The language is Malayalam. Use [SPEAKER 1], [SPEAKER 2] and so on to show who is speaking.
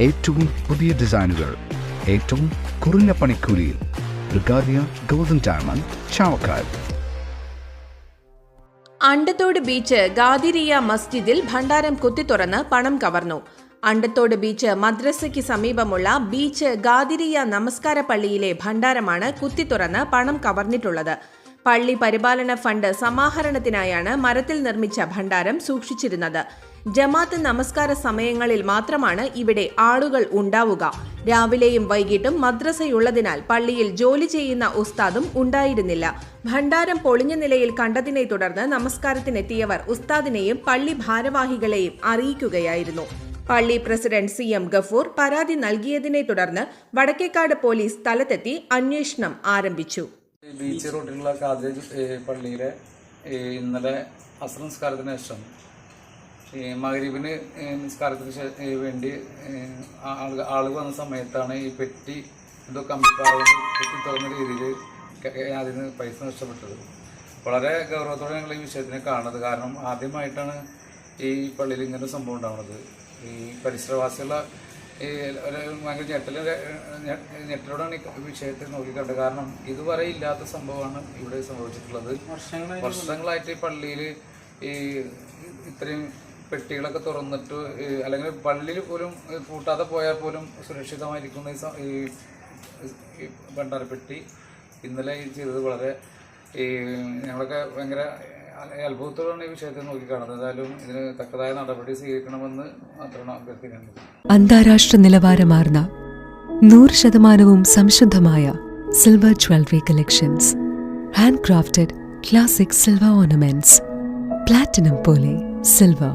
[SPEAKER 1] ഏറ്റവും പുതിയ ഡിസൈനുകൾ ഏറ്റവും കുറഞ്ഞ പണിക്കൂലിയിൽ. ബ്രിഗാദിയ golden diamond Chavakkad.
[SPEAKER 2] Andathode beach Qadiriya മസ്ജിദിൽ ഭണ്ഡാരം കുത്തിത്തുറന്ന് പണം കവർന്നു. അണ്ടത്തോട് ബീച്ച് മദ്രസയ്ക്ക് സമീപമുള്ള ബീച്ച് ഗാദിരിയ നമസ്കാര പള്ളിയിലെ ഭണ്ഡാരമാണ് കുത്തിത്തുറന്ന് പണം കവർന്നിട്ടുള്ളത്. പള്ളി പരിപാലന ഫണ്ട് സമാഹരണത്തിനായാണ് മരത്തിൽ നിർമ്മിച്ച ഭണ്ഡാരം സൂക്ഷിച്ചിരുന്നത്. ജമാത്ത് നമസ്കാര സമയങ്ങളിൽ മാത്രമാണ് ഇവിടെ ആളുകൾ ഉണ്ടാവുക. രാവിലെയും വൈകിട്ടും മദ്രസയുള്ളതിനാൽ പള്ളിയിൽ ജോലി ചെയ്യുന്ന ഉസ്താദും ഉണ്ടായിരുന്നില്ല. ഭണ്ഡാരം പൊളിഞ്ഞ നിലയിൽ കണ്ടതിനെ തുടർന്ന് നമസ്കാരത്തിനെത്തിയവർ ഉസ്താദിനെയും പള്ളി ഭാരവാഹികളെയും അറിയിക്കുകയായിരുന്നു. പള്ളി പ്രസിഡന്റ് സി എം ഗഫൂർ പരാതി നൽകിയതിനെ തുടർന്ന് വടക്കേക്കാട് പോലീസ് സ്ഥലത്തെത്തി അന്വേഷണം ആരംഭിച്ചു.
[SPEAKER 3] ബീച്ച് റോഡിലുള്ള പള്ളിയിലെ ഇന്നലെ ശേഷം മകരീബിന് നിസ്കാരത്തിന് വേണ്ടി ആളുകൾ ആളുകൾ വന്ന സമയത്താണ് ഈ പെട്ടി എന്തോ പെട്ടി തുറന്ന രീതിയിൽ അതിൽ നിന്ന് പൈസ നഷ്ടപ്പെട്ടത്. വളരെ ഗൗരവത്തോടെ ഞങ്ങൾ ഈ വിഷയത്തിനെ കാണുന്നത്. കാരണം ആദ്യമായിട്ടാണ് ഈ പള്ളിയിൽ ഇങ്ങനെ ഒരു സംഭവം ഉണ്ടാവുന്നത്. ഈ പരിസരവാസികളുടെ ഈ ഒരു ഭയങ്കര ഞെട്ടൽ ഞെട്ടലോടാണ് ഈ വിഷയത്തെ നോക്കിക്കണ്ടത്. കാരണം ഇതുവരെ ഇല്ലാത്ത സംഭവമാണ് ഇവിടെ സംഭവിച്ചിട്ടുള്ളത്. വർഷങ്ങളായിട്ട് ഈ പള്ളിയിൽ ഈ ഇത്രയും പെട്ടികളൊക്കെ തുറന്നിട്ട് അല്ലെങ്കിൽ പള്ളിയിൽ പോലും കൂട്ടാതെ പോയാൽ പോലും സുരക്ഷിതമായിരിക്കുന്ന ഈ ഈ ഭണ്ഡാരപ്പെട്ടി ഇന്നലെ ചെയ്തത് വളരെ ഈ ഞങ്ങളൊക്കെ ഭയങ്കര അത്ഭുതത്തോടാണ് ഈ വിഷയത്തെ നോക്കിക്കാണുന്നത് എന്തായാലും ഇതിന് തക്കതായ നടപടി സ്വീകരിക്കണമെന്ന് മാത്രമാണ് അഭ്യർത്ഥിക്കുന്നത്.
[SPEAKER 4] അന്താരാഷ്ട്ര നിലവാരമാർന്ന നൂറ് ശതമാനവും സംശുദ്ധമായ silver jewellery collections handcrafted classic silver ornaments platinum പോലെ silver